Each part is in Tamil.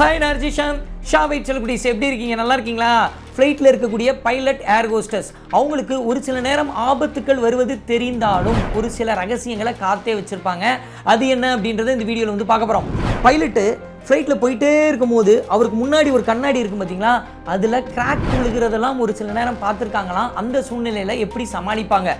ஹாய் நர்ஜிஷாம் ஷா வெயிட் செல்லக்கூடிய எப்படி இருக்கீங்க? நல்லா இருக்கீங்களா? ஃப்ளைட்டில் இருக்கக்கூடிய பைலட் ஏர் ஹோஸ்டஸ் அவங்களுக்கு ஒரு சில நேரம் ஆபத்துக்கள் வருவது தெரிந்தாலும் ஒரு சில ரகசியங்களை காத்தே வச்சுருப்பாங்க. அது என்ன அப்படின்றத இந்த வீடியோவில் வந்து பார்க்க போகிறோம் பைலட்டு ஃப்ளைட்டில் போயிட்டே இருக்கும்போது அவருக்கு முன்னாடி ஒரு கண்ணாடி இருக்கும் பார்த்தீங்களா அதில் கிராக் விழுகிறதெல்லாம் ஒரு சில நேரம் பார்த்துருக்காங்களாம். அந்த சூழ்நிலையில் எப்படி சமாளிப்பாங்க?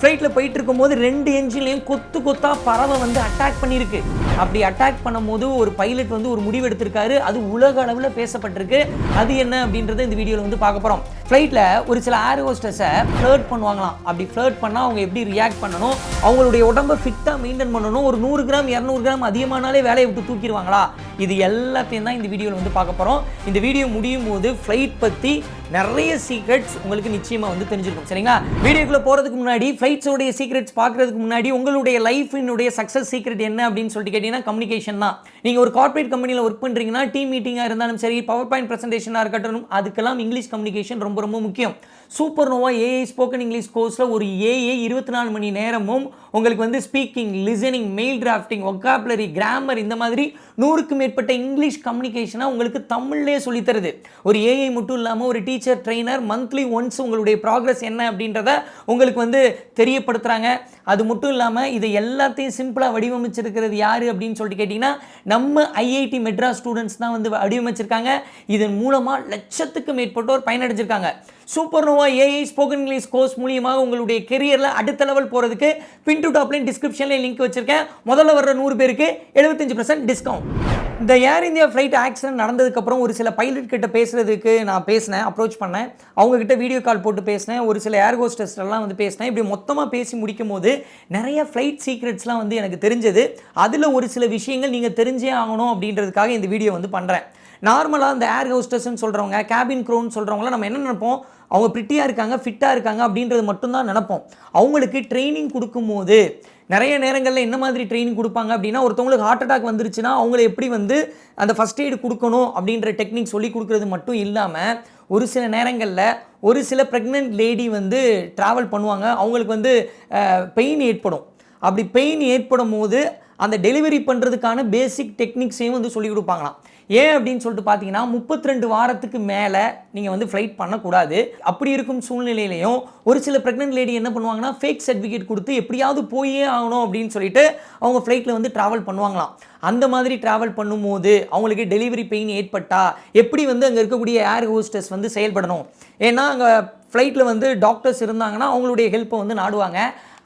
ஃப்ளைட்டில் போயிட்டு இருக்கும்போது ரெண்டு என்ஜின்லையும் கொத்து கொத்தா பறவை வந்து அட்டாக் பண்ணியிருக்கு. அப்படி அட்டாக் பண்ணும்போது ஒரு பைலட் வந்து ஒரு முடிவு எடுத்திருக்காரு. அது உலக அளவில் பேசப்பட்டிருக்கு. அது என்ன அப்படின்றத இந்த வீடியோவில் வந்து பார்க்க போகிறோம் ஃப்ளைட்டில் ஒரு சில ஏர் ஹோஸ்டஸை ஃப்ளர்ட் பண்ணுவாங்களாம். அப்படி ஃப்ளர்ட் பண்ணால் அவங்க எப்படி ரியாக்ட் பண்ணணும்? அவங்களுடைய உடம்பை ஃபிட்டாக மெயின்டைன் பண்ணணும்? ஒரு நூறு கிராம் இரநூறு கிராம் அதிகமானாலே வேலையை விட்டு தூக்கிடுவாங்களா? இது எல்லாத்தையும் தான் இந்த வீடியோவில் வந்து பார்க்க போகிறோம் இந்த வீடியோ முடியும் போது ஃப்ளைட் பற்றி நிறைய சீக்ரெட்ஸ் உங்களுக்கு நிச்சயமாக வந்து தெரிஞ்சிருக்கும். சரிங்களா? வீடியோக்குள்ளே போகிறதுக்கு முன்னாடி ஃப்ளைட்ஸோடைய சீக்ரெட்ஸ் பார்க்குறதுக்கு முன்னாடி உங்களுடைய லைஃபினுடைய சக்ஸஸ் சீக்ரெட் என்ன அப்படின்னு சொல்லிட்டு கேட்டிங்கன்னா கம்யூனிகேஷன் தான். நீங்கள் ஒரு கார்ப்பரேட் கம்பெனியில் ஒர்க் பண்ணுறீங்கன்னா டீம் மீட்டிங்காக இருந்தாலும் சரி பவர் பாயிண்ட் ப்ரெசன்டேஷனாக இருக்கட்டும் அதுக்கெல்லாம் இங்கிலீஷ் கம்யூனிகேஷன் ரொம்ப ரொம்ப முக்கியம். Super nova AI spoken English கோர்ஸில் ஒரு ஏஐ இருபத்தி நாலு மணி நேரமும் உங்களுக்கு வந்து speaking listening mail drafting vocabulary grammar இந்த மாதிரி நூறுக்கு மேற்பட்ட இங்கிலீஷ் கம்யூனிகேஷனாக உங்களுக்கு தமிழ்லேயே சொல்லித்தருது ஒரு ஏஐ மட்டும் இல்லாமல் ஒரு டீச்சர் ட்ரெயினர் மந்த்லி ஒன்ஸ் உங்களுடைய ப்ராக்ரஸ் என்ன அப்படின்றத உங்களுக்கு வந்து தெரியப்படுத்துகிறாங்க அது மட்டும் இல்லாமல் இதை எல்லாத்தையும் சிம்பிளாக வடிவமைச்சிருக்கிறது யார் அப்படின்னு சொல்லிட்டு கேட்டிங்கன்னா நம்ம ஐஐடி மெட்ராஸ் ஸ்டூடெண்ட்ஸ் தான் வந்து வடிவமைச்சிருக்காங்க. இதன் மூலமாக லட்சத்துக்கு மேற்பட்டோர் பயனடைஞ்சிருக்காங்க. Super nova AI spoken English course மூலியமாக உங்களுடைய கெரியரில் அடுத்த லெவல் போகிறதுக்கு பின் டு டாப்லைன் டிஸ்கிரிப்ஷனில் லிங்க் வச்சுருக்கேன். முதல்ல வர்ற நூறு பேருக்கு எழுபத்தஞ்சு பர்சன்ட் டிஸ்கவுண்ட் இந்த ஏர் இந்தியா ஃப்ளைட் ஆக்சிடென்ட் நடந்ததுக்கப்புறம் ஒரு சில பைலட் கிட்ட பேசுறதுக்கு நான் பேசினேன் அப்ரோச் பண்ணேன். அவங்ககிட்ட வீடியோ கால் போட்டு பேசினேன். ஒரு சில ஏர் ஹோஸ்டஸ்லாம் வந்து பேசினேன். இப்படி மொத்தமாக பேசி முடிக்கும் போது நிறைய ஃப்ளைட் சீக்ரெட்ஸ்லாம் வந்து எனக்கு தெரிஞ்சது. அதில் ஒரு சில விஷயங்கள் நீங்கள் தெரிஞ்சே ஆகணும் அப்படின்றதுக்காக இந்த வீடியோ வந்து பண்ணுறேன் நார்மலாக இந்த ஏர் ஹோஸ்டஸ்ன்னு சொல்கிறவங்க கேபின் க்ரோன்னு சொல்கிறவங்களாம் நம்ம என்ன நினைப்போம்? அவங்க பிரிட்டியாக இருக்காங்க ஃபிட்டாக இருக்காங்க அப்படின்றது மட்டும்தான் நினைப்போம். அவங்களுக்கு ட்ரைனிங் கொடுக்கும்போது நிறைய நேரங்களில் என்ன மாதிரி ட்ரைனிங் கொடுப்பாங்க அப்படின்னா ஒருத்தவங்களுக்கு ஹார்ட் அட்டாக் வந்துருச்சுன்னா அவங்கள எப்படி வந்து அந்த ஃபஸ்ட் எய்டு கொடுக்கணும் அப்படின்ற டெக்னிக் சொல்லி கொடுக்குறது மட்டும் இல்லாமல் ஒரு சில நேரங்களில் ஒரு சில ப்ரெக்னென்ட் லேடி வந்து ட்ராவல் பண்ணுவாங்க. அவங்களுக்கு வந்து பெயின் ஏற்படும். அப்படி பெயின் ஏற்படும் போது அந்த டெலிவரி பண்ணுறதுக்கான பேசிக் டெக்னிக்ஸையும் வந்து சொல்லிக் கொடுப்பாங்களாம். ஏன் அப்படின்னு சொல்லிட்டு பார்த்தீங்கன்னா முப்பத்தி ரெண்டு வாரத்துக்கு மேலே நீங்கள் வந்து ஃப்ளைட் பண்ணக்கூடாது. அப்படி இருக்கும் சூழ்நிலையிலையும் ஒரு சில ப்ரெக்னென்ட் லேடி என்ன பண்ணுவாங்கன்னா ஃபேக் சர்டிஃபிகேட் கொடுத்து எப்படியாவது போயே ஆகணும் அப்படின்னு சொல்லிட்டு அவங்க ஃப்ளைட்டில் வந்து ட்ராவல் பண்ணுவாங்களாம். அந்த மாதிரி ட்ராவல் பண்ணும்போது அவங்களுக்கு டெலிவரி பெயின் ஏற்பட்டா எப்படி வந்து அங்கே இருக்கக்கூடிய ஏர் ஹோஸ்டஸ் வந்து செயல்படணும்? ஏன்னா அங்கே ஃப்ளைட்டில் வந்து டாக்டர்ஸ் இருந்தாங்கன்னா அவங்களுடைய ஹெல்ப்பை வந்து நாடுவாங்க.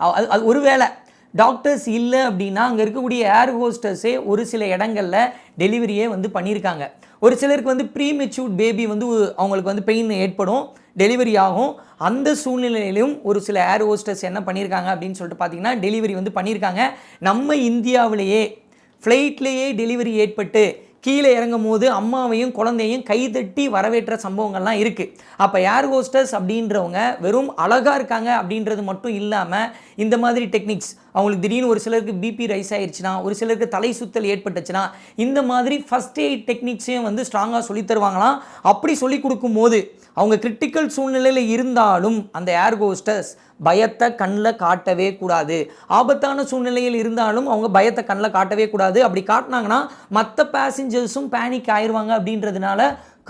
அது அது ஒருவேளை டாக்டர்ஸ் இல்லை அப்படின்னா அங்கே இருக்கக்கூடிய ஏர் ஹோஸ்டர்ஸே ஒரு சில இடங்களில் டெலிவரியே வந்து பண்ணியிருக்காங்க ஒரு சிலருக்கு வந்து ப்ரீ மெச்சூர்ட் பேபி வந்து அவங்களுக்கு வந்து பெயின் ஏற்படும் டெலிவரி ஆகும். அந்த சூழ்நிலையிலும் ஒரு சில ஏர் ஹோஸ்டர்ஸ் என்ன பண்ணியிருக்காங்க அப்படின்னு சொல்லிட்டு பார்த்தீங்கன்னா டெலிவரி வந்து பண்ணியிருக்காங்க நம்ம இந்தியாவிலேயே ஃப்ளைட்லேயே டெலிவரி ஏற்பட்டு கீழே இறங்கும் போது அம்மாவையும் குழந்தையும் கைதட்டி வரவேற்ற சம்பவங்கள்லாம் இருக்குது அப்போ ஏர் ஹோஸ்டர்ஸ் அப்படின்றவங்க வெறும் அழகாக இருக்காங்க அப்படின்றது மட்டும் இல்லாமல் இந்த மாதிரி டெக்னிக்ஸ் அவங்களுக்கு திடீர்னு ஒரு சிலருக்கு பிபி ரைஸ் ஆயிடுச்சுன்னா ஒரு சிலருக்கு தலை சுத்தல் ஏற்பட்டுச்சுன்னா இந்த மாதிரி ஃபஸ்ட் எய்ட் டெக்னிக்ஸையும் வந்து ஸ்ட்ராங்காக சொல்லி தருவாங்களாம். அப்படி சொல்லி கொடுக்கும்போது அவங்க கிரிட்டிக்கல் சூழ்நிலையில் இருந்தாலும் அந்த ஏர் ஹோஸ்டர்ஸ் பயத்தை கண்ணில் காட்டவே கூடாது. ஆபத்தான சூழ்நிலையில் இருந்தாலும் அவங்க பயத்தை கண்ணில் காட்டவே கூடாது. அப்படி காட்டினாங்கன்னா மற்ற பேசஞ்சர்ஸும் பேனிக் ஆயிடுவாங்க அப்படின்றதுனால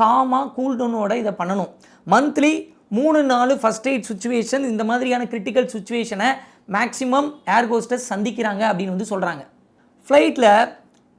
காமாக கூல்டவுனோட இதை பண்ணணும். மந்த்லி மூணு நாலு ஃபஸ்ட் எய்ட் சுச்சுவேஷன் இந்த மாதிரியான கிரிட்டிக்கல் சுச்சுவேஷனை மேக்ஸிமம் ஏர் ஹோஸ்டர்ஸ் சந்திக்கிறாங்க அப்படின்னு வந்து சொல்கிறாங்க ஃப்ளைட்டில்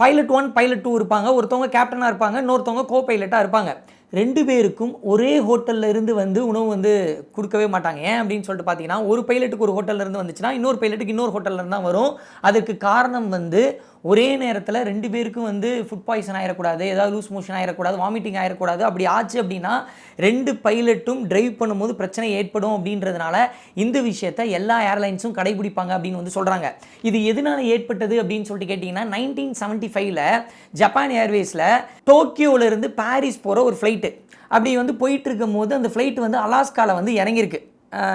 பைலட் ஒன் பைலட் டூ இருப்பாங்க. ஒருத்தவங்க கேப்டனாக இருப்பாங்க. இன்னொருத்தவங்க கோ பைலட்டாக இருப்பாங்க. ரெண்டு பேருக்கும் ஒரே ஹோட்டலில் இருந்து வந்து உணவு வந்து கொடுக்கவே மாட்டாங்க. ஏன் அப்படின்னு சொல்லிட்டு பார்த்தீங்கன்னா ஒரு பைலட்டுக்கு ஒரு ஹோட்டல்ல இருந்து வந்துச்சுன்னா இன்னொரு பைலட்டுக்கு இன்னொரு ஹோட்டலில் இருந்தால் வரும். அதுக்கு காரணம் வந்து ஒரே நேரத்தில் ரெண்டு பேருக்கும் வந்து ஃபுட் பாய்சன் ஆகிடக்கூடாது ஏதாவது லூஸ் மோஷன் ஆகிடக்கூடாது வாமிட்டிங் ஆகிடக்கூடாது அப்படி ஆச்சு அப்படின்னா ரெண்டு பைலட்டும் ட்ரைவ் பண்ணும்போது பிரச்சனை ஏற்படும் அப்படின்றதுனால இந்த விஷயத்தை எல்லா ஏர்லைன்ஸும் கடைபிடிப்பாங்க அப்படின்னு வந்து சொல்கிறாங்க இது எதனால ஏற்பட்டது அப்படின்னு சொல்லிட்டு கேட்டிங்கன்னா நைன்டீன் செவன்ட்டி ஃபைவ்ல ஜப்பான் ஏர்வேஸில் டோக்கியோவிலேருந்து பாரிஸ் போகிற ஒரு ஃப்ளைட்டு அப்படி வந்து போயிட்டு இருக்கும் போது அந்த ஃப்ளைட் வந்து அலாஸ்காவில் வந்து இறங்கியிருக்கு.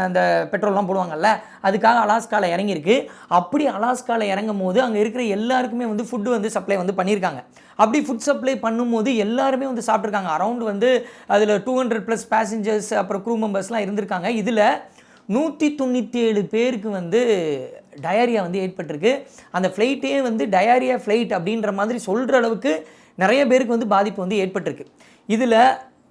அந்த பெட்ரோல்லாம் போடுவாங்கல்ல அதுக்காக அலாஸ்காவில் இறங்கியிருக்கு. அப்படி அலாஸ்காவில் இறங்கும் போது அங்கே இருக்கிற எல்லாருக்குமே வந்து ஃபுட்டு வந்து சப்ளை வந்து பண்ணியிருக்காங்க. அப்படி ஃபுட் சப்ளை பண்ணும்போது எல்லாருமே வந்து சாப்பிட்ருக்காங்க அரௌண்ட் வந்து அதில் டூ ஹண்ட்ரட் ப்ளஸ் பேசஞ்சர்ஸ் அப்புறம் க்ரூ மெம்பர்ஸ்லாம் இருந்திருக்காங்க. இதில் நூற்றி தொண்ணூற்றி ஏழு பேருக்கு வந்து டயரியா வந்து ஏற்பட்டிருக்கு. அந்த ஃப்ளைட்டே வந்து டயரியா ஃப்ளைட் அப்படின்ற மாதிரி சொல்கிற அளவுக்கு நிறைய பேருக்கு வந்து பாதிப்பு வந்து ஏற்பட்டிருக்கு. இதில்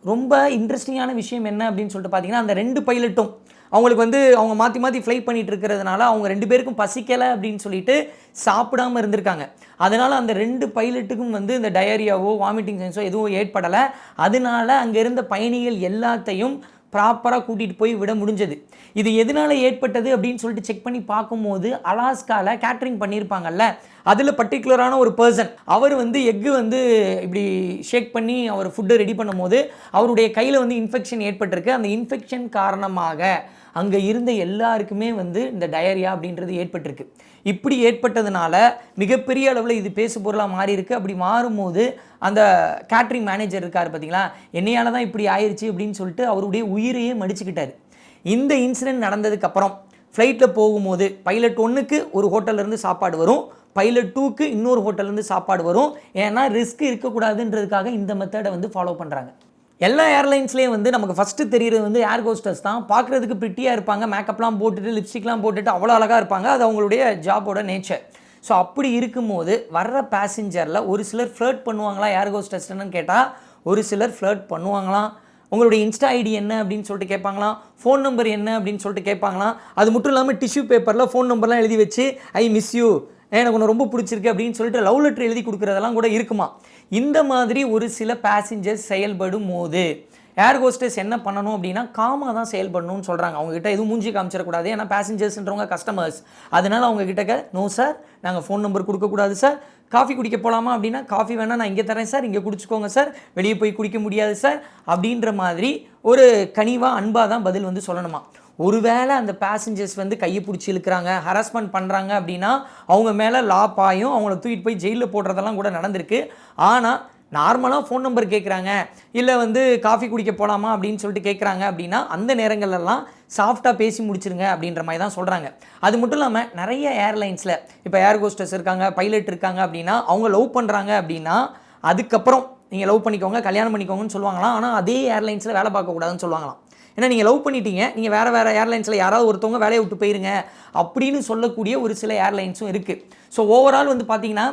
ரொம்ப இன்ட்ரெஸ்டிங்கான விஷயம் என்ன அப்படின்னு சொல்லிட்டு பார்த்தீங்கன்னா அந்த ரெண்டு பைலட்டும் அவங்களுக்கு வந்து அவங்க மாற்றி மாற்றி ஃப்ளை பண்ணிட்டு இருக்கிறதுனால அவங்க ரெண்டு பேருக்கும் பசிக்கலை அப்படின்னு சொல்லிட்டு சாப்பிடாம இருந்திருக்காங்க. அதனால் அந்த ரெண்டு பைலட்டுக்கும் வந்து இந்த டயரியாவோ வாமிட்டிங் சென்ஸோ எதுவும் ஏற்படலை. அதனால அங்கே இருந்த பயணிகள் எல்லாத்தையும் ப்ராப்பராக கூட்டிகிட்டு போய் விட முடிஞ்சது. இது எதனால ஏற்பட்டது அப்படின்னு சொல்லிட்டு செக் பண்ணி பார்க்கும்போது அலாஸ்காவில் கேட்ரிங் பண்ணியிருப்பாங்கல்ல அதில் பர்டிகுலரான ஒரு பர்சன் அவர் வந்து எக்கு வந்து இப்படி ஷேக் பண்ணி அவர் ஃபுட்டை ரெடி பண்ணும்போது அவருடைய கையில் வந்து இன்ஃபெக்ஷன் ஏற்பட்டிருக்கு. அந்த இன்ஃபெக்ஷன் காரணமாக அங்கே இருந்த எல்லாருக்குமே வந்து இந்த டயரியா அப்படின்றது ஏற்பட்டிருக்கு. இப்படி ஏற்பட்டதுனால மிகப்பெரிய அளவில் இது பேசு பொருளாக மாறி இருக்கு. அப்படி மாறும்போது அந்த கேட்ரிங் மேனேஜர் இருக்கார் பார்த்தீங்களா என்னையால தான் இப்படி ஆயிடுச்சு அப்படின்னு சொல்லிட்டு அவருடைய உயிரையே மடிச்சுக்கிட்டார். இந்த இன்சிடென்ட் நடந்ததுக்கப்புறம் ஃப்ளைட்டில் போகும்போது பைலட் ஒன்றுக்கு ஒரு ஹோட்டல்லேருந்து சாப்பாடு வரும். பைலட் டூக்கு இன்னொரு ஹோட்டல்லேருந்து சாப்பாடு வரும். ஏன்னா ரிஸ்க் இருக்கக்கூடாதுன்றதுக்காக இந்த மெத்தடை வந்து ஃபாலோ பண்ணுறாங்க எல்லா ஏர்லைன்ஸ்லேயும் வந்து நமக்கு ஃபஸ்ட்டு தெரியுறது வந்து ஏர் கோஸ்டர்ஸ் தான். பார்க்குறதுக்கு பிரிட்டியாக இருப்பாங்க. மேக்கப்லாம் போட்டுட்டு லிப்ஸ்டிக்லாம் போட்டுட்டு அவ்வளோ அழகாக இருப்பாங்க. அது அவங்களுடைய ஜாபோட நேச்சர் ஸோ அப்படி இருக்கும்போது வர்ற பேசஞ்சரில் ஒரு சிலர் ஃப்ளர்ட் பண்ணுவாங்களா ஏர் ஹோஸ்டர்ஸ்னு கேட்டால் ஒரு சிலர் ஃப்ளர்ட் பண்ணுவாங்களாம் உங்களுடைய இன்ஸ்டா ஐடி என்ன அப்படின்னு சொல்லிட்டு கேட்பாங்களாம். ஃபோன் நம்பர் என்ன அப்படின்னு சொல்லிட்டு கேட்பாங்களாம். அது மட்டும் இல்லாமல் டிஷ்யூ பேப்பரில் ஃபோன் நம்பர்லாம் எழுதி வச்சு ஐ மிஸ் யூ எனக்கு ஒன்று ரொம்ப பிடிச்சிருக்கு அப்படின்னு சொல்லிட்டு லவ் லெட்டர் எழுதி கொடுக்குறதெல்லாம் கூட இருக்குமா இந்த மாதிரி ஒரு சில பேசஞ்சர்ஸ் செயல்படும் போது ஏர் ஹோஸ்டர்ஸ் என்ன பண்ணணும் அப்படின்னா காமாக தான் செயல்படணும்னு சொல்கிறாங்க அவங்ககிட்ட எதுவும் மூஞ்சி காமிச்சிடக்கூடாது. ஏன்னா பேசஞ்சர்ஸ்ன்றவங்க கஸ்டமர்ஸ் அதனால் அவங்ககிட்ட நோ சார் நாங்கள் ஃபோன் நம்பர் கொடுக்கக்கூடாது சார் காஃபி குடிக்க போகலாமா அப்படின்னா காஃபி வேணால் நான் இங்கே தரேன் சார் இங்கே குடிச்சுக்கோங்க சார் வெளியே போய் குடிக்க முடியாது சார் அப்படின்ற மாதிரி ஒரு கனிவாக அன்பாக தான் பதில் வந்து சொல்லணுமா? ஒருவேளை அந்த பேசஞ்சர்ஸ் வந்து கையை பிடிச்சி இழுக்கிறாங்க ஹராஸ்மெண்ட் பண்ணுறாங்க அப்படின்னா அவங்க மேலே லா பாயும் அவங்கள தூக்கிட்டு போய் ஜெயிலில் போடுறதெல்லாம் கூட நடந்திருக்கு. ஆனால் நார்மலாக ஃபோன் நம்பர் கேட்குறாங்க இல்லை வந்து காஃபி குடிக்க போகலாமா அப்படின்னு சொல்லிட்டு கேட்குறாங்க அப்படின்னா அந்த நேரங்கள்லாம் சாஃப்டாக பேசி முடிச்சிருங்க அப்படின்ற மாதிரி தான் சொல்கிறாங்க அது மட்டும் இல்லாமல் நிறைய ஏர்லைன்ஸில் இப்போ ஏர் ஹோஸ்டர்ஸ் இருக்காங்க பைலட் இருக்காங்க அப்படின்னா அவங்க லவ் பண்ணுறாங்க அப்படின்னா அதுக்கப்புறம் நீங்கள் லவ் பண்ணிக்கோங்க கல்யாணம் பண்ணிக்கோங்கன்னு சொல்லுவாங்களாம். ஆனால் அதே ஏர்லைன்ஸில் வேலை பார்க்கக்கூடாதுன்னு சொல்லுவாங்களாம். ஏன்னா நீங்கள் லவ் பண்ணிட்டீங்க நீங்கள் வேறு வேறு ஏர்லைன்ஸில் யாராவது ஒருத்தவங்க வேலையை விட்டு போயிருங்க அப்படின்னு சொல்லக்கூடிய ஒரு சில ஏர்லைன்ஸும் இருக்குது ஸோ ஓவரால் வந்து பார்த்தீங்கன்னா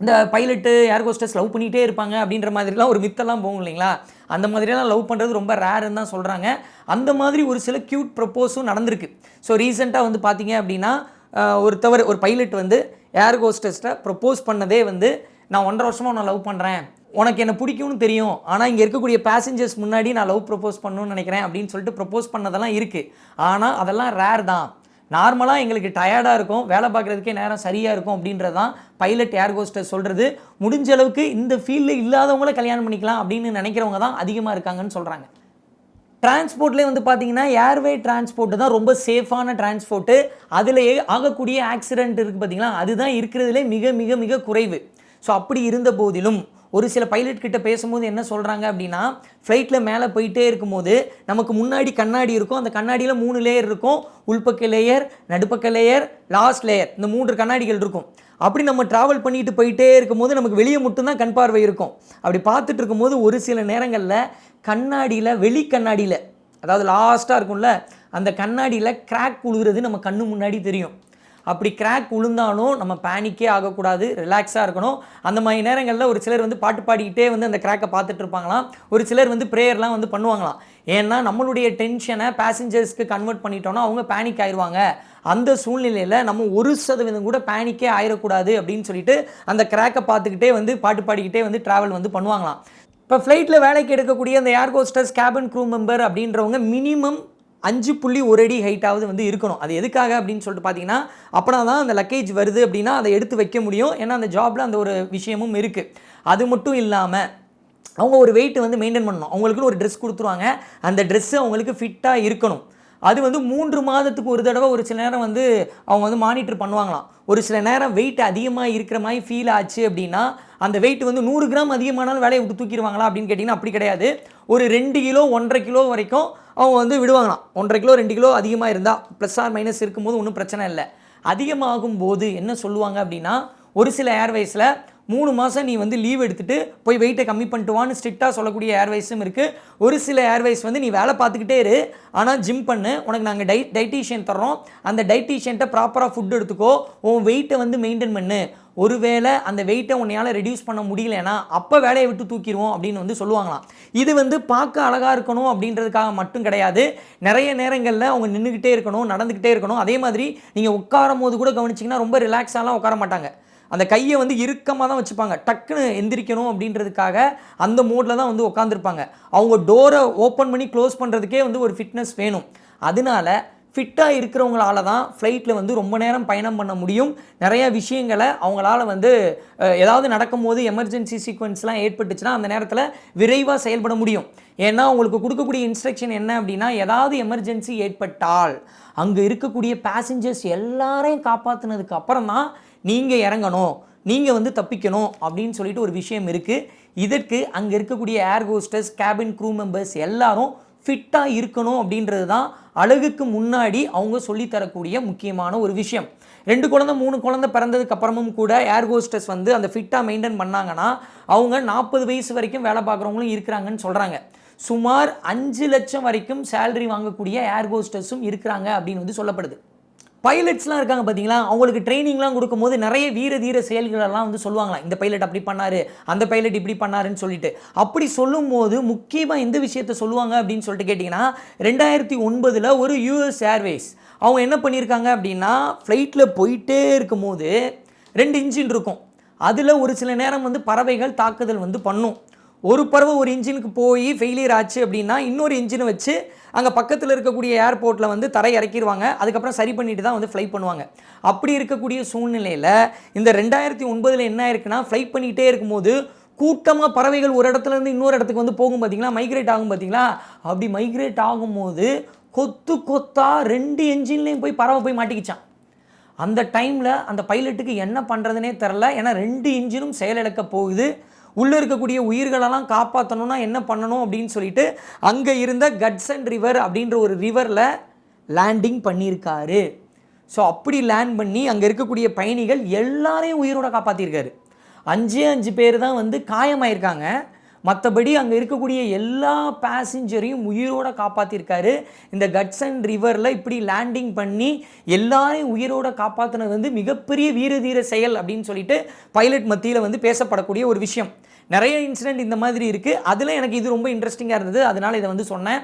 இந்த பைலட்டு ஏர் ஹோஸ்டர்ஸ் லவ் பண்ணிகிட்டே இருப்பாங்க அப்படின்ற மாதிரிலாம் ஒரு மித்தெல்லாம் போகும் இல்லைங்களா? அந்த மாதிரியெல்லாம் லவ் பண்ணுறது ரொம்ப ரேருன்னு தான் சொல்கிறாங்க அந்த மாதிரி ஒரு சில க்யூட் ப்ரப்போஸும் நடந்திருக்கு. ஸோ ரீசெண்டாக வந்து பார்த்தீங்க அப்படின்னா ஒருத்தவர் ஒரு பைலட் வந்து ஏர் ஹோஸ்டர்ஸ்ட்டை ப்ரப்போஸ் பண்ணதே வந்து நான் ஒன்றரை வருஷமாக உன்னை லவ் பண்ணுறேன் உனக்கு என்ன பிடிக்கும்னு தெரியும். ஆனால் இங்கே இருக்கக்கூடிய பேசஞ்சர்ஸ் முன்னாடி நான் லவ் ப்ரப்போஸ் பண்ணணும்னு நினைக்கிறேன் அப்படின்னு சொல்லிட்டு ப்ரப்போஸ் பண்ணதெல்லாம் இருக்குது ஆனால் அதெல்லாம் ரேர் தான். நார்மலாக எங்களுக்கு டயர்டாக இருக்கும். வேலை பார்க்குறதுக்கே நேரம் சரியாக இருக்கும் அப்படின்றது தான் பைலட் ஏர்கோஸ்டர் சொல்கிறது முடிஞ்ச அளவுக்கு இந்த ஃபீல்டில் இல்லாதவங்கள கல்யாணம் பண்ணிக்கலாம் அப்படின்னு நினைக்கிறவங்க தான் அதிகமாக இருக்காங்கன்னு சொல்கிறாங்க டிரான்ஸ்போர்ட்லேயே வந்து பார்த்தீங்கன்னா ஏர்வே டிரான்ஸ்போர்ட்டு தான் ரொம்ப சேஃபான டிரான்ஸ்போர்ட்டு அதில் ஆகக்கூடிய ஆக்சிடென்ட் இருக்குது பார்த்தீங்களா அதுதான் இருக்கிறதுலே மிக மிக மிக குறைவு. ஸோ அப்படி இருந்த போதிலும் ஒரு சில பைலட் கிட்ட பேசும்போது என்ன சொல்கிறாங்க அப்படின்னா ஃப்ளைட்டில் மேலே போயிட்டே இருக்கும்போது நமக்கு முன்னாடி கண்ணாடி இருக்கும். அந்த கண்ணாடியில் மூணு லேயர் இருக்கும். உள்பக்க லேயர் நடுப்பக்க லேயர் லாஸ்ட் லேயர் இந்த மூன்று கண்ணாடிகள் இருக்கும். அப்படி நம்ம ட்ராவல் பண்ணிட்டு போயிட்டே இருக்கும்போது நமக்கு வெளியே மட்டும்தான் கண் பார்வை இருக்கும். அப்படி பார்த்துட்டு இருக்கும்போது ஒரு சில நேரங்களில் கண்ணாடியில் வெளி கண்ணாடியில் அதாவது லாஸ்ட்டாக இருக்கும்ல அந்த கண்ணாடியில் கிராக் உழுகிறது நம்ம கண்ணு முன்னாடி தெரியும். அப்படி கிராக் விழுந்தாலும் நம்ம பேனிக்கே ஆகக்கூடாது ரிலாக்ஸாக இருக்கணும். அந்த மாதிரி நேரங்களில் ஒரு சிலர் வந்து பாட்டு பாடிக்கிட்டே வந்து அந்த கிராக்கை பார்த்துட்டு இருப்பாங்களாம். ஒரு சிலர் வந்து ப்ரேயர்லாம் வந்து பண்ணுவாங்களாம். ஏன்னா நம்மளுடைய டென்ஷனை பேசஞ்சர்ஸ்க்கு கன்வெர்ட் பண்ணிட்டோம்னா அவங்க பேனிக் ஆயிடுவாங்க அந்த சூழ்நிலையில் நம்ம ஒரு சதவீதம் கூட பேனிக்கே ஆயிடக்கூடாது அப்படின்னு சொல்லிட்டு அந்த கிராக்கை பார்த்துக்கிட்டே வந்து பாட்டு பாடிக்கிட்டே வந்து ட்ராவல் வந்து பண்ணுவாங்களாம். இப்போ ஃப்ளைட்டில் வேலைக்கு எடுக்கக்கூடிய அந்த air hostess cabin crew member அப்படின்றவங்க மினிமம் அஞ்சு புள்ளி ஒரு அடி ஹைட்டாவது வந்து இருக்கணும். அது எதுக்காக அப்படின்னு சொல்லிட்டு பார்த்தீங்கன்னா அப்போனா தான் அந்த லக்கேஜ் வருது அப்படின்னா அதை எடுத்து வைக்க முடியும். ஏன்னா அந்த ஜாபில் அந்த ஒரு விஷயமும் இருக்குது அது மட்டும் இல்லாமல் அவங்க ஒரு வெயிட் வந்து மெயின்டைன் பண்ணணும். அவங்களுக்குன்னு ஒரு ட்ரெஸ் கொடுத்துருவாங்க. அந்த ட்ரெஸ்ஸு அவங்களுக்கு ஃபிட்டாக இருக்கணும். அது வந்து மூன்று மாதத்துக்கு ஒரு தடவை ஒரு சில நேரம் வந்து அவங்க வந்து மானிட்டர் பண்ணுவாங்களாம். ஒரு சில நேரம் வெயிட் அதிகமாக இருக்கிற மாதிரி ஃபீல் ஆச்சு அப்படின்னா அந்த வெயிட் வந்து நூறு கிராம் அதிகமானாலும் வேலையை விட்டு தூக்கிடுவாங்களா அப்படின்னு கேட்டிங்கன்னா அப்படி கிடையாது. ஒரு ரெண்டு கிலோ ஒன்றரை கிலோ வரைக்கும் அவங்க வந்து விடுவாங்களாம். ஒன்றரை கிலோ ரெண்டு கிலோ அதிகமாக இருந்தால் ப்ளஸ் ஆர் மைனஸ் இருக்கும்போது ஒன்றும் பிரச்சனை இல்லை. அதிகமாகும் போது என்ன சொல்லுவாங்க அப்படின்னா ஒரு சில ஏர்வேஸில் மூணு மாதம் நீ வந்து லீவ் எடுத்துகிட்டு போய் வெயிட்டை கம்மி பண்ணிட்டு வான்னு ஸ்ட்ரிக்டாக சொல்லக்கூடிய ஏர்வைஸும் இருக்குது ஒரு சில ஏர்வைஸ் வந்து நீ வேலை பார்த்துக்கிட்டே இரு. ஆனால் ஜிம் பண்ணு. உனக்கு நாங்கள் டை டைட்டீஷியன் தர்றோம். அந்த டைட்டீஷியன்ட்ட ப்ராப்பராக ஃபுட் எடுத்துக்கோ. உன் வெயிட்டை வந்து மெயின்டைன் பண்ணு. ஒருவேளை அந்த வெயிட்டை உன்னையால் ரெடியூஸ் பண்ண முடியலன்னா அப்போ வேலையை விட்டு தூக்கிடுவோம் அப்படின்னு வந்து சொல்லுவாங்களாம். இது வந்து பார்க்க அழகாக இருக்கணும் அப்படின்றதுக்காக மட்டும் கிடையாது. நிறைய நேரங்களில் அவங்க நின்றுக்கிட்டே இருக்கணும் நடந்துக்கிட்டே இருக்கணும். அதே மாதிரி நீங்கள் உட்காரும் போது கூட கவனிச்சிங்கன்னா ரொம்ப ரிலாக்ஸாலாம் உட்கார மாட்டாங்க. அந்த கையை வந்து இறுக்கமாக தான் வச்சுப்பாங்க. டக்குன்னு எந்திரிக்கணும் அப்படின்றதுக்காக அந்த மோடில் தான் வந்து உட்காந்துருப்பாங்க அவங்க டோரை ஓப்பன் பண்ணி க்ளோஸ் பண்ணுறதுக்கே வந்து ஒரு ஃபிட்னஸ் வேணும். அதனால ஃபிட்டாக இருக்கிறவங்களால தான் ஃப்ளைட்டில் வந்து ரொம்ப நேரம் பயணம் பண்ண முடியும். நிறைய விஷயங்களை அவங்களால வந்து ஏதாவது நடக்கும்போது எமர்ஜென்சி சீக்வன்ஸ்லாம் ஏற்பட்டுச்சுன்னா அந்த நேரத்தில் விரைவாக செயல்பட முடியும். ஏன்னா உங்களுக்கு கொடுக்கக்கூடிய இன்ஸ்ட்ரக்ஷன் என்ன அப்படின்னா ஏதாவது எமர்ஜென்சி ஏற்பட்டால் அங்கே இருக்கக்கூடிய பேசஞ்சர்ஸ் எல்லாரையும் காப்பாற்றினதுக்கு அப்புறம் தான் நீங்கள் இறங்கணும் நீங்கள் வந்து தப்பிக்கணும் அப்படின்னு சொல்லிட்டு ஒரு விஷயம் இருக்குது இதற்கு அங்கே இருக்கக்கூடிய air hostess cabin crew members எல்லாரும் ஃபிட்டாக இருக்கணும் அப்படின்றது தான் அழகுக்கு முன்னாடி அவங்க சொல்லித்தரக்கூடிய முக்கியமான ஒரு விஷயம். ரெண்டு குழந்தை மூணு குழந்தை பிறந்ததுக்கு அப்புறமும் கூட ஏர் ஹோஸ்டஸ் வந்து அந்த ஃபிட்டாக மெயின்டைன் பண்ணாங்கன்னா அவங்க நாற்பது வயசு வரைக்கும் வேலை பார்க்குறவங்களும் இருக்கிறாங்கன்னு சொல்கிறாங்க சுமார் அஞ்சு லட்சம் வரைக்கும் சேலரி வாங்கக்கூடிய ஏர் ஹோஸ்டஸும் இருக்கிறாங்க அப்படின்னு வந்து சொல்லப்படுது. பைலட்ஸ்லாம் இருக்காங்க பார்த்தீங்களா அவங்களுக்கு ட்ரைனிங்லாம் கொடுக்கும்போது நிறைய வீர தீர செயல்களெல்லாம் வந்து சொல்லுவாங்களாம் இந்த பைலட் அப்படி பண்ணாரு அந்த பைலட் இப்படி பண்ணாருன்னு சொல்லிட்டு. அப்படி சொல்லும்போது முக்கியமாக எந்த விஷயத்த சொல்லுவாங்க அப்படின்னு சொல்லிட்டு கேட்டிங்கன்னா ரெண்டாயிரத்தி ஒன்பதில் ஒரு யூஎஸ் ஏர்வேஸ் அவங்க என்ன பண்ணியிருக்காங்க அப்படின்னா ஃப்ளைட்டில் போயிட்டே இருக்கும்போது ரெண்டு இன்ஜின் இருக்கும். அதில் ஒரு சில நேரம் வந்து பறவைகள் தாக்குதல் வந்து பண்ணும். ஒரு பறவை ஒரு இன்ஜினுக்கு போய் ஃபெயிலியர் ஆச்சு அப்படின்னா இன்னொரு இன்ஜினை வச்சு அங்கே பக்கத்தில் இருக்கக்கூடிய ஏர்போர்ட்டில் வந்து தரை இறக்கிடுவாங்க அதுக்கப்புறம் சரி பண்ணிட்டு தான் வந்து ஃப்ளைட் பண்ணுவாங்க. அப்படி இருக்கக்கூடிய சூழ்நிலையில் இந்த ரெண்டாயிரத்தி ஒன்பதில் என்ன ஆயிருக்குன்னா ஃப்ளைட் பண்ணிகிட்டே இருக்கும்போது கூட்டமாக பறவைகள் ஒரு இடத்துல இருந்து இன்னொரு இடத்துக்கு வந்து போகும் பார்த்தீங்களா மைக்ரேட் ஆகும் பார்த்தீங்களா அப்படி மைக்ரேட் ஆகும்போது கொத்து கொத்தா ரெண்டு என்ஜின்லேயும் போய் பறவை போய் மாட்டிக்கிச்சான். அந்த டைமில் அந்த பைலட்டுக்கு என்ன பண்ணுறதுனே தெரில ஏன்னா ரெண்டு இன்ஜினும் செயலிழக்க போகுது. உள்ளே இருக்கக்கூடிய உயிர்களெல்லாம் காப்பாற்றணும்னா என்ன பண்ணணும் அப்படின்னு சொல்லிட்டு அங்கே இருந்த கட்சன் ரிவர் அப்படின்ற ஒரு ரிவரில் லேண்டிங் பண்ணியிருக்காரு. ஸோ அப்படி லேண்ட் பண்ணி அங்கே இருக்கக்கூடிய பயணிகள் எல்லாரையும் உயிரோட காப்பாற்றிருக்காரு அஞ்சே அஞ்சு பேர் தான் வந்து காயமாயிருக்காங்க. மற்றபடி அங்கே இருக்கக்கூடிய எல்லா பேசஞ்சரையும் உயிரோட காப்பாற்றிருக்காரு இந்த கட்சன் ரிவரில் இப்படி லேண்டிங் பண்ணி எல்லாரையும் உயிரோட காப்பாற்றினது வந்து மிகப்பெரிய வீர தீர செயல் அப்படின்னு சொல்லிட்டு பைலட் மத்தியில் வந்து பேசப்படக்கூடிய ஒரு விஷயம். நிறைய இன்சிடென்ட் இந்த மாதிரி இருக்குது அதில் எனக்கு இது ரொம்ப இன்ட்ரெஸ்டிங்காக இருந்தது. அதனால் இதை வந்து சொன்னேன்.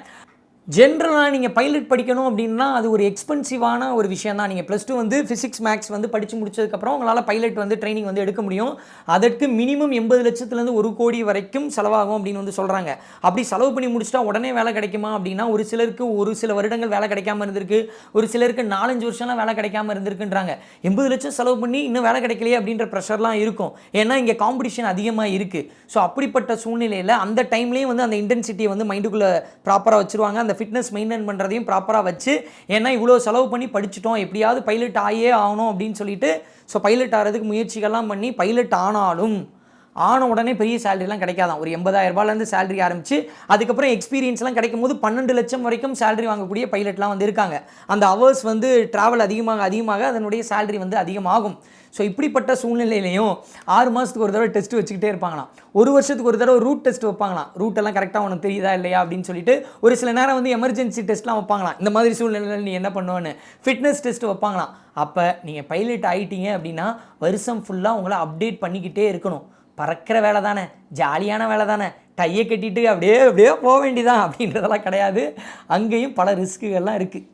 ஜென்ரலாக நீங்கள் பைலட் படிக்கணும் அப்படின்னா அது ஒரு எக்ஸ்பென்சிவான ஒரு விஷயம் தான். நீங்கள் ப்ளஸ் டூ வந்து ஃபிசிக்ஸ் மேக்ஸ் வந்து படித்து முடிச்சதுக்கப்புறம் உங்களால் பைலட் வந்து ட்ரைனிங் வந்து எடுக்க முடியும். அதற்கு மினிமம் எண்பது லட்சத்துலேருந்து ஒரு கோடி வரைக்கும் செலவாகும் அப்படின்னு வந்து சொல்கிறாங்க அப்படி செலவு பண்ணி முடிச்சிட்டா உடனே வேலை கிடைக்குமா அப்படின்னா ஒரு சிலருக்கு ஒரு சில வருடங்கள் வேலை கிடைக்காம இருந்திருக்கு. ஒரு சிலருக்கு நாலஞ்சு வருஷம்லாம் வேலை கிடைக்காம இருந்திருக்குன்றாங்க. எண்பது லட்சம் செலவு பண்ணி இன்னும் வேலை கிடைக்கலையே அப்படின்ற ப்ரெஷர்லாம் இருக்கும். ஏன்னா இங்கே காம்படிஷன் அதிகமாக இருக்குது ஸோ அப்படிப்பட்ட சூழ்நிலையில் அந்த டைம்லேயும் வந்து அந்த இன்டென்சிட்டியை வந்து மைண்டுக்குள்ளே ப்ராப்பராக வச்சுருவாங்க. அந்த ஃபிட்னஸ் மெயின்டைன் பண்ணுறதையும் ப்ராப்பராக வச்சு ஏன்னா இவ்வளோ செலவு பண்ணி படிச்சுட்டோம் எப்படியாவது பைலட் ஆகியே ஆகணும் அப்படின்னு சொல்லிட்டு ஸோ பைலட் ஆகிறதுக்கு முயற்சிகள்லாம் பண்ணி பைலட் ஆனாலும் ஆன உடனே பெரிய சேலரிலாம் கிடைக்காதான் ஒரு எண்பதாயிரம் ரூபாயிலேருந்து சேலரி ஆரம்பிச்சு அதுக்கப்புறம் எக்ஸ்பீரியன்ஸ்லாம் கிடைக்கும் போது பன்னெண்டு லட்சம் வரைக்கும் சேலரி வாங்கக்கூடிய பைலட்லாம் வந்து இருக்காங்க. அந்த ஹவர்ஸ் வந்து ட்ராவல் அதிகமாக அதிகமாக அதனுடைய சேலரி வந்து அதிகமாகும். ஸோ இப்படிப்பட்ட சூழ்நிலையிலையும் ஆறு மாதத்துக்கு ஒரு தடவை டெஸ்ட் வச்சுக்கிட்டே இருப்பாங்களாம். ஒரு வருஷத்துக்கு ஒரு தடவை ரூட் டெஸ்ட் வைப்பாங்களாம். ரூட் எல்லாம் கரெக்டாக உனக்கு தெரியுதா இல்லையா அப்படின்னு சொல்லிட்டு ஒரு சில நேரம் வந்து எமர்ஜென்சி டெஸ்ட்லாம் வைப்பாங்களாம். இந்த மாதிரி சூழ்நிலையில் நீ என்ன பண்ணுவேன்னு ஃபிட்னஸ் டெஸ்ட் வைப்பாங்களாம். அப்போ நீங்கள் பைலட் ஆகிட்டீங்க அப்படின்னா வருஷம் ஃபுல்லாக உங்களை அப்டேட் பண்ணிக்கிட்டே இருக்கணும். பறக்கிற வேலை தானே ஜாலியான வேலை தானே. டையை கட்டிட்டு அப்படியே அப்படியே போக வேண்டியதான் அப்படின்றதெல்லாம் கிடையாது. அங்கேயும் பல ரிஸ்க்குகள்லாம் இருக்குது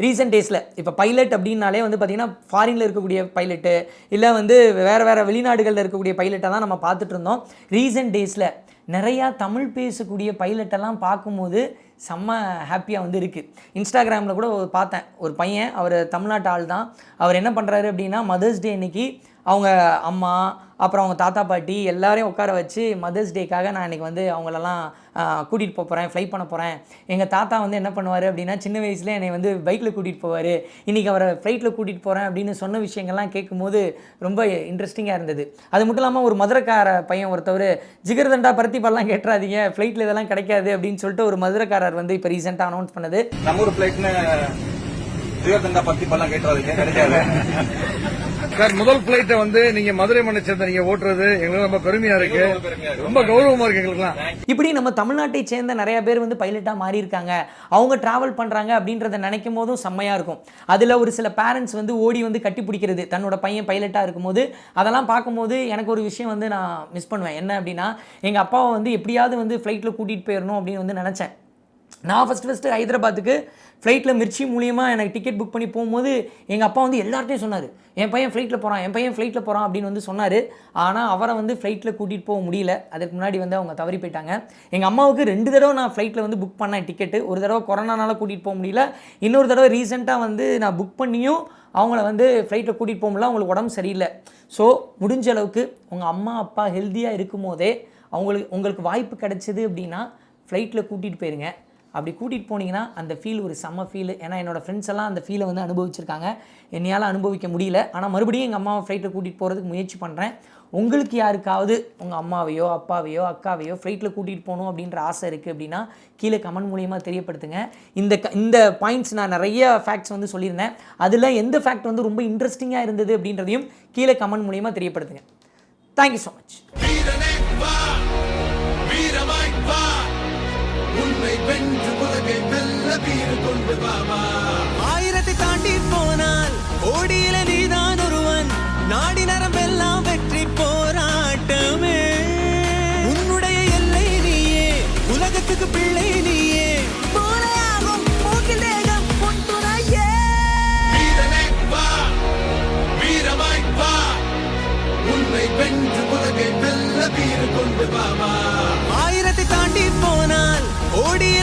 ரீசெண்ட் டேஸில் இப்போ பைலட் அப்படின்னாலே வந்து பார்த்திங்கன்னா ஃபாரினில் இருக்கக்கூடிய பைலட்டு இல்லை வந்து வேறு வேறு வெளிநாடுகளில் இருக்கக்கூடிய பைலட்டை தான் நம்ம பார்த்துட்டு இருந்தோம். ரீசெண்ட் டேஸில் நிறையா தமிழ் பேசக்கூடிய பைலட்டெல்லாம் பார்க்கும்போது செம்ம ஹாப்பியாக வந்து இருக்குது இன்ஸ்டாகிராமில் கூட பார்த்தேன். ஒரு பையன் அவர் தமிழ்நாட்டு ஆள் தான். அவர் என்ன பண்ணுறாரு அப்படின்னா மதர்ஸ் டே அன்னைக்கு அவங்க அம்மா அப்புறம் அவங்க தாத்தா பாட்டி எல்லாரையும் உட்கார வச்சு மதர்ஸ் டேக்காக நான் இன்றைக்கி வந்து அவங்களெல்லாம் கூட்டிகிட்டு போக போகிறேன் ஃப்ளை பண்ண போகிறேன் எங்கள் தாத்தா வந்து என்ன பண்ணுவார் அப்படின்னா சின்ன வயசில் என்னை வந்து பைக்கில் கூட்டிகிட்டு போவார். இன்றைக்கி அவரை ஃப்ளைட்டில் கூட்டிகிட்டு போகிறேன் அப்படின்னு சொன்ன விஷயங்கள்லாம் கேட்கும்போது ரொம்ப இன்ட்ரெஸ்டிங்காக இருந்தது. அது மட்டும் இல்லாமல் ஒரு மதுரைக்கார பையன் ஒருத்தவர் ஜிகர்தண்டா பருத்தி பால்லாம் கேட்டுறாதீங்க ஃப்ளைட்டில் இதெல்லாம் கிடைக்காது அப்படின்னு சொல்லிட்டு ஒரு மதுரைக்காரர் வந்து இப்போ ரீசெண்டாக அனௌன்ஸ் பண்ணது. நம்ம ஊர் பிளைட்னு ஜீவத்தண்டா பத்தி பல்லாம் கேட்டுறாதீங்க கிடைக்காது. சார் முதல் பிளைட்டை வந்து நீங்க மதுரை மண்ணை சேர்ந்த நீங்க ஓட்டுறது எங்களுக்கு ரொம்ப பெருமையா இருக்கு. ரொம்ப கௌரவமா இருக்கு எங்களுக்குலாம் இப்படி நம்ம தமிழ்நாட்டை சேர்ந்த நிறைய பேர் வந்து பைலட்டாக மாறி இருக்காங்க அவங்க டிராவல் பண்ணுறாங்க அப்படின்றத நினைக்கும் போதும் செம்மையாக இருக்கும். அதில் ஒரு சில பேரண்ட்ஸ் வந்து ஓடி வந்து கட்டி பிடிக்கிறது. தன்னோட பையன் பைலட்டாக இருக்கும்போது அதெல்லாம் பார்க்கும்போது எனக்கு ஒரு விஷயம் வந்து நான் மிஸ் பண்ணுவேன். என்ன அப்படின்னா எங்கள் அப்பாவை வந்து எப்படியாவது வந்து ஃப்ளைட்டில் கூட்டிகிட்டு போயிடணும் அப்படின்னு வந்து நினச்சேன். நான் ஃபஸ்ட்டு ஃபஸ்ட்டு ஹைதராபாத்துக்கு ஃப்ளைட்டில் மிர்ச்சி மூலியமாக எனக்கு டிக்கெட் புக் பண்ணி போகும்போது எங்கள் அப்பா வந்து எல்லார்ட்டையும் சொன்னார் என் பையன் ஃப்ளைட்டில் போகிறான் என் பையன் ஃப்ளைட்டில் போகிறான் அப்படின்னு வந்து சொன்னார். ஆனால் அவரை வந்து ஃப்ளைட்டில் கூட்டிகிட்டு போக முடியல. அதுக்கு முன்னாடி வந்து அவங்க தவறி போயிட்டாங்க. எங்கள் அம்மாவுக்கு ரெண்டு தடவை நான் ஃப்ளைட்டில் வந்து புக் பண்ணேன் டிக்கெட்டு ஒரு தடவை கொரோனானால கூட்டிகிட்டு போக முடியல. இன்னொரு தடவை ரீசெண்டாக வந்து நான் புக் பண்ணியும் அவங்கள வந்து ஃப்ளைட்டில் கூட்டிகிட்டு போக முடியல. அவங்களுக்கு உடம்பு சரியில்லை. ஸோ முடிஞ்ச அளவுக்கு உங்கள் அம்மா அப்பா ஹெல்த்தியாக இருக்கும் போதே அவங்களுக்கு உங்களுக்கு வாய்ப்பு கிடைச்சிது அப்படின்னா ஃப்ளைட்டில் கூட்டிகிட்டு போயிருங்க. அப்படி கூட்டிகிட்டு போனீங்கன்னா அந்த ஃபீல் ஒரு செம்ம ஃபீல் ஏன்னா என்னோடய ஃப்ரெண்ட்ஸ் எல்லாம் அந்த ஃபீலை வந்து அனுபவிச்சிருக்காங்க. என்னையால் அனுபவிக்க முடியல. ஆனால் மறுபடியும் எங்கள் அம்மாவை ஃப்ளைட்டில் கூட்டிகிட்டு போகிறதுக்கு முயற்சி பண்ணுறேன் உங்களுக்கு யாருக்காவது உங்கள் அம்மாவையோ அப்பாவையோ அக்காவையோ ஃப்ளைட்டில் கூட்டிகிட்டு போகணும் அப்படின்ற ஆசை இருக்குது அப்படின்னா கீழே கமெண்ட் மூலியமாக தெரியப்படுத்துங்க. இந்த க இந்த பாயிண்ட்ஸ் நான் நிறைய ஃபேக்ட்ஸ் வந்து சொல்லியிருந்தேன். அதில் எந்த ஃபேக்ட் வந்து ரொம்ப இன்ட்ரெஸ்டிங்காக இருந்தது அப்படின்றதையும் கீழே கமெண்ட் மூலியமாக தெரியப்படுத்துங்க. தேங்க்யூ ஸோ மச் வென்று உலகை வெல்ல வீடு கொண்டு வாவா ஆயிரத்தை தாண்டி போனால் ஓடியில நீதான் ஒருவன். நாடி நரம்பெல்லாம் வெற்றி போராட்டமே. உன்னுடைய எல்லை நீயே உலகத்துக்கு பிள்ளை நீயே. ஆயிரத்தை தாண்டி போனால் ஓடிய